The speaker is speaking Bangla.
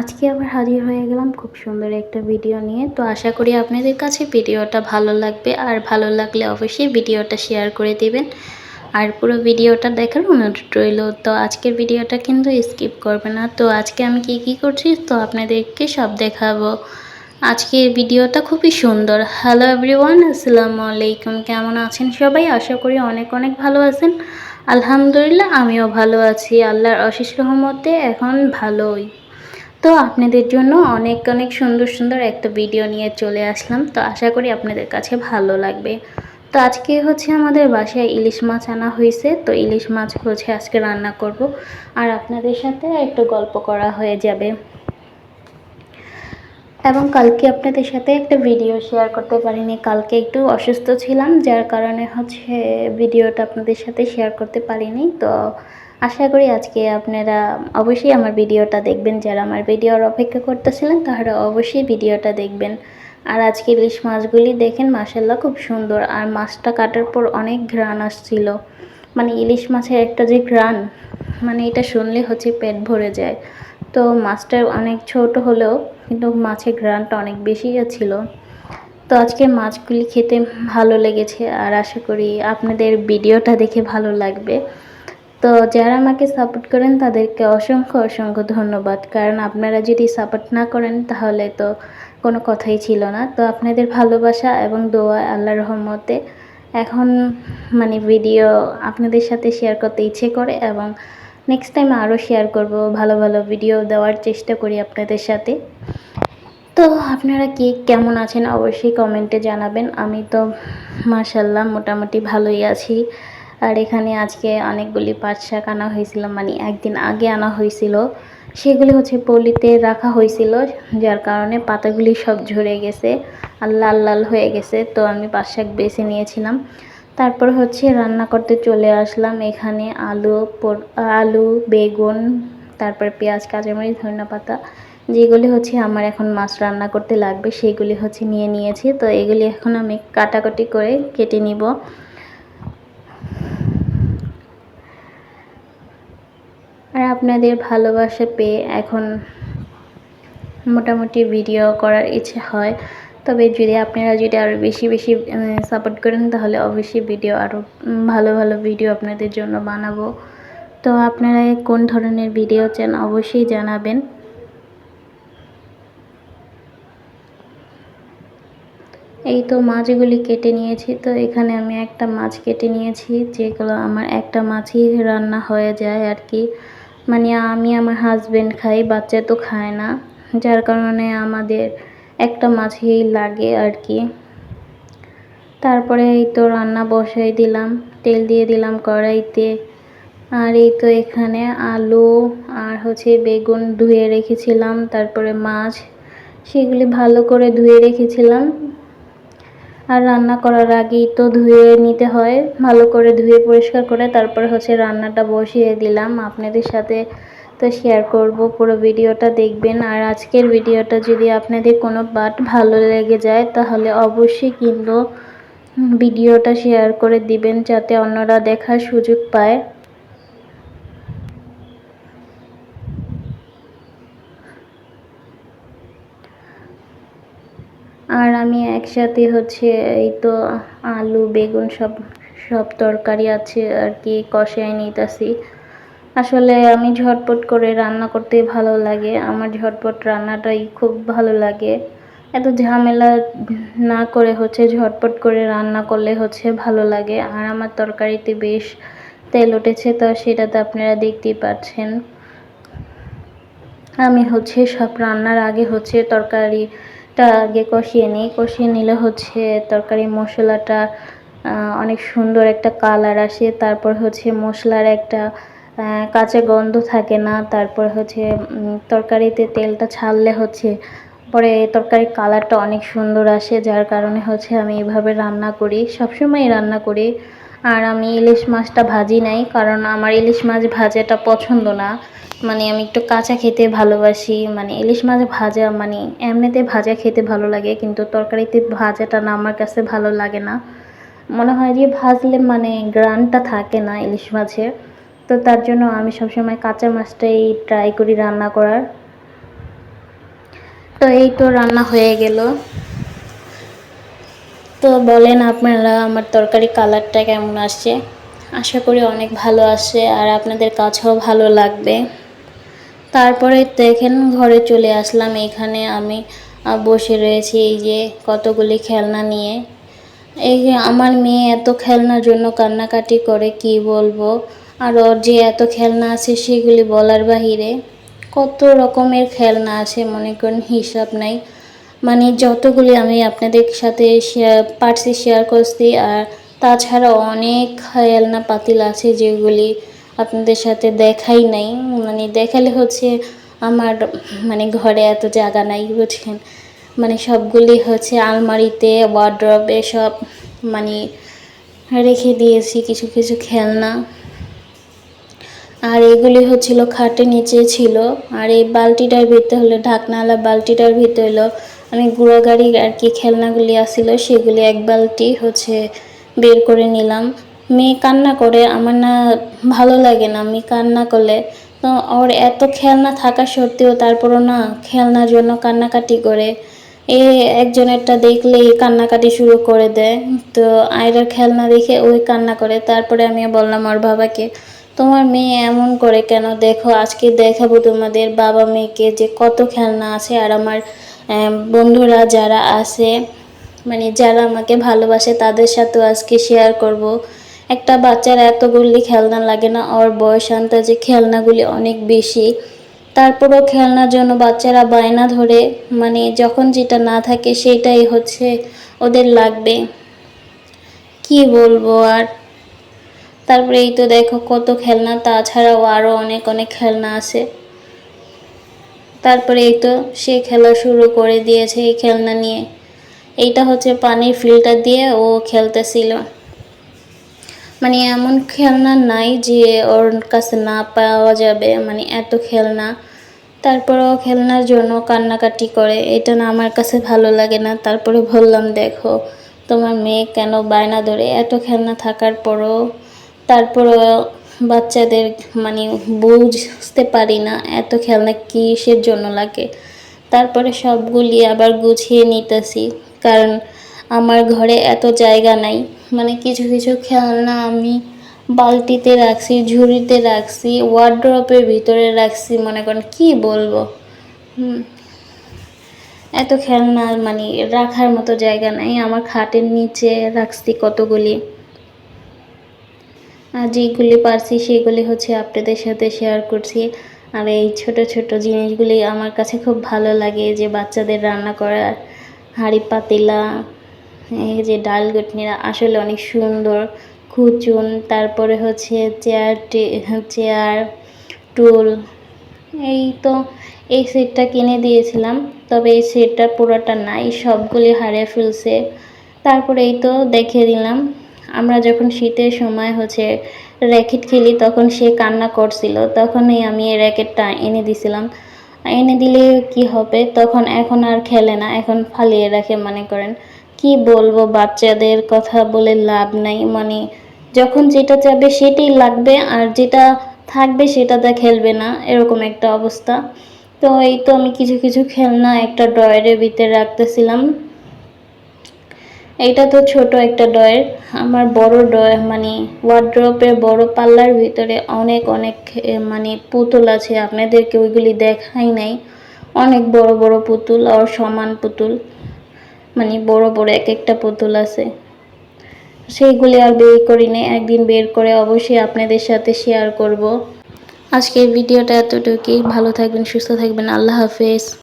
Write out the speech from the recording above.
আজকে আবার হাজির হয়ে গেলাম খুব সুন্দর একটা ভিডিও নিয়ে। তো আশা করি আপনাদের কাছে ভিডিওটা ভালো লাগবে। আর ভালো লাগলে অবশ্যই ভিডিওটা শেয়ার করে দিবেন। আর পুরো ভিডিওটা দেখার অনুরোধ রইল। তো আজকের ভিডিওটা কিন্তু স্কিপ করবে না। তো আজকে আমি কি কি করছি? তো আপনাদেরকে সব দেখাবো। আজকের ভিডিওটা খুবই সুন্দর। হ্যালো এভরিওয়ান আসসালামু আলাইকুম। কেমন আছেন সবাই? আশা করি অনেক অনেক ভালো আছেন। আলহামদুলিল্লাহ, আমিও ভালো আছি। আল্লাহর অশেষ রহমতে এখন ভালোই। তো আপনাদের জন্য অনেক অনেক সুন্দর সুন্দর একটা ভিডিও নিয়ে চলে আসলাম। তো আশা করি আপনাদের কাছে ভালো লাগবে। তো আজকে হচ্ছে আমাদের বাসায় ইলিশ মাছ আনা হয়েছে। তো ইলিশ মাছ হচ্ছে আজকে রান্না করব। আর আপনাদের সাথে একটু গল্প করা হয়ে যাবে। এবং কালকে আপনাদের সাথে একটা ভিডিও শেয়ার করতে পারিনি। কালকে একটু অসুস্থ ছিলাম, যার কারণে হচ্ছে ভিডিওটা আপনাদের সাথে শেয়ার করতে পারিনি। তো আশা করি আজকে আপনারা অবশ্যই আমার ভিডিওটা দেখবেন। যারা আমার ভিডিওর অপেক্ষা করতেছিলেন তারা অবশ্যই ভিডিওটা দেখবেন। আর আজকে ইলিশ মাছগুলি দেখেন মাসাল্লাহ খুব সুন্দর। আর মাছটা কাটার পর অনেক ঘ্রাণ আসছিল। মানে ইলিশ মাছের একটা যে ঘ্রাণ মানে এটা শুনলে হচ্ছে পেট ভরে যায়। তো মাছটা অনেক ছোট হলেও কিন্তু মাছের ঘ্রাণটা অনেক বেশি ছিল তো আজকে মাছগুলি খেতে ভালো লেগেছে, আর আশা করি আপনাদের ভিডিওটা দেখে ভালো লাগবে। তো যারা আমাকে সাপোর্ট করেন, তাদেরকে অসংখ্য অসংখ্য ধন্যবাদ। কারণ আপনারা যদি সাপোর্ট না করেন, তাহলে তো কোনো কথাই ছিল না। তো আপনাদের ভালোবাসা এবং দোয়া আল্লাহ রহমতে এখন মানে ভিডিও আপনাদের সাথে শেয়ার করতে ইচ্ছে করে এবং নেক্সট টাইম আরও শেয়ার করব, ভালো ভালো ভিডিও দেওয়ার চেষ্টা করি আপনাদের সাথে। তো আপনারা কি, কেমন আছেন, অবশ্যই কমেন্টে জানাবেন। আমি তো মাশাল্লাহ মোটামুটি ভালোই আছি। আর এখানে আজকে অনেকগুলি পাট শাক আনা হয়েছিল মানে একদিন আগে আনা হয়েছিল। সেগুলি হচ্ছে পলিতে রাখা হয়েছিল, যার কারণে পাতাগুলি সব ঝরে গেছে আর লাল লাল হয়ে গেছে, তো আমি পাট শাক বেছে নিয়েছিলাম। তারপর হচ্ছে রান্না করতে চলে আসলাম, এখানে আলু আলু, বেগুন, তারপর পেঁয়াজ, কাঁচামরিচ, ধনিয়া পাতা, যেগুলি হচ্ছে আমার এখন মাছ রান্না করতে লাগবে, সেগুলি হচ্ছে নিয়ে নিয়েছি। তো এগুলি এখন আমি কাটাকাটি করে কেটে নিব। আর আপনাদের ভালোবাসা পেয়ে এখন মোটামুটি ভিডিও করার ইচ্ছে হয়। তবে যদি আপনারা যদি আরও বেশি বেশি সাপোর্ট করেন, তাহলে অবশ্যই ভিডিও আরও ভালো ভালো ভিডিও আপনাদের জন্য বানাবো। তো আপনারা কোন ধরনের ভিডিও চান অবশ্যই জানাবেন। এই তো মাছগুলি কেটে নিয়েছি। তো এখানে আমি একটা মাছ কেটে নিয়েছি, যেগুলো আমার একটা মাছই রান্না হয়ে যায় আর কি। মানে আমি আমার হাজব্যান্ড খাই, বাচ্চা তো খায় না। যার কারণে আমাদের একটা মাছই লাগে আর কি তারপরে এই তো রান্না বসাই দিলাম, তেল দিয়ে দিলাম কড়াইতে। আর এই তো এখানে আলু আর হচ্ছে বেগুন ধুয়ে রেখেছিলাম, তারপরে মাছ। সেগুলি ভালো করে ধুয়ে রেখেছিলাম। আর রান্না করার আগেই তো ধুয়ে নিতে হয়। ভালো করে ধুয়ে পরিষ্কার করে তারপর হচ্ছে রান্নাটা বসিয়ে দিলাম। আপনাদের সাথে তো শেয়ার করব, পুরো ভিডিওটা দেখবেন। আর আজকের ভিডিওটা যদি আপনাদের কোনো পার্ট ভালো লেগে যায়, তাহলে অবশ্যই কিন্তু ভিডিওটা শেয়ার করে দিবেন, যাতে অন্যরা দেখার সুযোগ পায়। আর আমি একসাথে হচ্ছে এই তো আলু, বেগুন সব সব তরকারি আছে আর কি, কষায় নিতেছি। আসলে আমি ঝটপট করে রান্না করতে ভালো লাগে। আমার ঝটপট রান্নাটাই খুব ভালো লাগে। এত ঝামেলা না করে হচ্ছে ঝটপট করে রান্না করলে হচ্ছে ভালো লাগে। আর আমার তরকারিতে বেশ তেল উঠেছে, তো সেটাতে আপনারা দেখতেই পাচ্ছেন। আমি হচ্ছে সব রান্নার আগে হচ্ছে তরকারি টা আগে কষিয়ে নিই। কষিয়ে নিলে হচ্ছে তরকারি মশলাটা অনেক সুন্দর একটা কালার আসে। তারপর হচ্ছে মশলার একটা কাঁচা গন্ধ থাকে না। তারপর হচ্ছে তরকারিতে তেলটা ছাড়লে হচ্ছে পরে তরকারির কালারটা অনেক সুন্দর আসে। যার কারণে হচ্ছে আমি এভাবে রান্না করি। সবসময় রান্না করি। আর আমি ইলিশ মাছটা ভাজি নাই, কারণ আমার ইলিশ মাছ ভাজাটা পছন্দ না। মানে আমি একটু কাঁচা খেতে ভালোবাসি মানে ইলিশ মাছ ভাজা মানে এমনিতে ভাজা খেতে ভালো লাগে, কিন্তু তরকারিতে ভাজাটা না আমার কাছে ভালো লাগে না। মনে হয় যে ভাজলে মানে গ্রানটা থাকে না ইলিশ মাছের, তো তার জন্য আমি সবসময় কাঁচা মাছটাই ট্রাই করি রান্না করার। তো এই তো রান্না হয়ে গেল। তো বলেন আপনারা, আমার তরকারি কালারটা কেমন আসছে? আশা করি অনেক ভালো আসছে, আর আপনাদের কাছেও ভালো লাগবে। তারপরে দেখেন ঘরে চলে আসলাম। এখানে আমি বসে রয়েছি এই যে কতগুলি খেলনা নিয়ে। এই আমার মেয়ে এত খেলনার জন্য কান্নাকাটি করে, কি বলব? আর ওর যে এত খেলনা আছে সেগুলি বলার বাহিরে কত রকমের খেলনা আছে, মনে করেন হিসাব নাই। মানে যতগুলি আমি আপনাদের সাথে পারছি শেয়ার করছি, আর তাছাড়া অনেক খেলনা পাতিল আছে যেগুলি আপনাদের সাথে দেখাই নাই। মানে দেখালে হচ্ছে আমার মানে ঘরে এত জায়গা নাই বুঝছেন মানে সবগুলি হচ্ছে আলমারিতে ওয়ার্ড্রপ এসব মানে রেখে দিয়েছি কিছু কিছু খেলনা। আর এগুলি হচ্ছিল খাটের নিচে ছিল। আর এই বালতিটার ভিতরে হলো, ঢাকনাওয়ালা বালতিটার ভিতরে হলো, আমি গুঁড়ো গাড়ির আর কি খেলনাগুলি আসছিল সেগুলি এক বালতি হচ্ছে বের করে নিলাম। মেয়ে কান্না করে, আমার না ভালো লাগে না আমি কান্না করলে। তো ওর এত খেলনা থাকা সত্ত্বেও তারপরও না খেলনার জন্য কান্নাকাটি করে। এ একজনেরটা দেখলেই কান্নাকাটি শুরু করে দেয়। তো আয়রার খেলনা দেখে ওই কান্না করে। তারপরে আমি বললাম ওর বাবাকে, তোমার মেয়ে এমন করে কেন? দেখো, আজকে দেখাবো তোমাদের বাবা মেয়েকে যে কত খেলনা আছে। আর আমার বন্ধুরা যারা আছে মানে যারা আমাকে ভালোবাসে, তাদের সাথেও আজকে শেয়ার করব। একটা বাচ্চার এতগুলি খেলনা লাগে না, ওর বয়স যে খেলনাগুলি অনেক বেশি। তারপরও খেলনার জন্য বাচ্চারা বায়না ধরে মানে যখন যেটা না থাকে সেটাই হচ্ছে ওদের লাগবে। কি বলব আর? তারপরে এই তো দেখো কত খেলনা, তাছাড়াও আরও অনেক অনেক খেলনা আছে। তারপরে এই তো সে খেলা শুরু করে দিয়েছে এই খেলনা নিয়ে। এইটা হচ্ছে পানির ফিল্টার দিয়ে ও খেলতেছিল। মানে এমন খেলনা নাই যে ওর কাছে না পাওয়া যাবে মানে এত খেলনা। তারপরেও খেলনার জন্য কান্নাকাটি করে, এটা না আমার কাছে ভালো লাগে না। তারপরে বললাম, দেখো, তোমার মেয়ে কেন বায়না ধরে এত খেলনা থাকার পরও? তারপরও বাচ্চাদের মানে বুঝতে পারি না এত খেলনা কিসের জন্য লাগে। তারপরে সবগুলি আবার গুছিয়ে নিতেছি, কারণ আমার ঘরে এত জায়গা নাই। মানে কিছু কিছু খেলনা আমি বালতিতে রাখছি, ঝুড়িতে রাখছি ওয়ার্ড্রপের ভিতরে রাখছি, মনে করেন, কি বলব? এত খেলনা মানে রাখার মতো জায়গা নাই। আমার খাটের নিচে রাখছি কতগুলি। আর যেগুলি পারছি, সেগুলি হচ্ছে আপনাদের সাথে শেয়ার করছি। আর এই ছোট ছোট জিনিসগুলি আমার কাছে খুব ভালো লাগে, যে বাচ্চাদের রান্না করার হাঁড়ি পাতিলা এই যে ডাল ঘুটনিরা আসলে অনেক সুন্দর, খুচুন, তারপরে হচ্ছে চেয়ার চেয়ার টুল এই তো এই সেটটা কিনে দিয়েছিলাম, তবে এই সেটটা পুরোটা নাই, সবগুলি হারিয়ে ফেলছে। তারপরে এই তো দেখিয়ে দিলাম, আমরা যখন শীতের সময় হচ্ছে র্যাকেট খেলি, তখন সে কান্না করছিল, তখনই আমি এই র্যাকেটটা এনে দিছিলাম। এনে দিলে কি হবে? তখন এখন আর খেলে না, এখন ফালিয়ে রাখে, মনে করেন। কি বলব, বাচ্চাদের কথা বলে লাভ নাই মানে। যখন যেটা চাবে সেটাই লাগবে, আর যেটা থাকবে সেটাতে খেলবে না, এরকম একটা অবস্থা। তো এই তো আমি কিছু কিছু খেলনা একটা ড্রয়ারের ভিতরে রাখতেছিলাম। এইটা তো ছোট একটা ডয়ের, আমার বড় ডয় মানে ওয়ার্ড্রপের বড় পাল্লার ভিতরে অনেক অনেক মানে পুতুল আছে, আপনাদেরকে ওইগুলি দেখাই নাই। অনেক বড় বড় পুতুল, আর সমান পুতুল। মানে বড় বড় এক একটা পুতুল আছে। সেইগুলি আর বের করি নাই, একদিন বের করে অবশ্যই আপনাদের সাথে শেয়ার করব। আজকের ভিডিওটা এতটুকুই, ভালো থাকবেন, সুস্থ থাকবেন, আল্লাহ হাফেজ।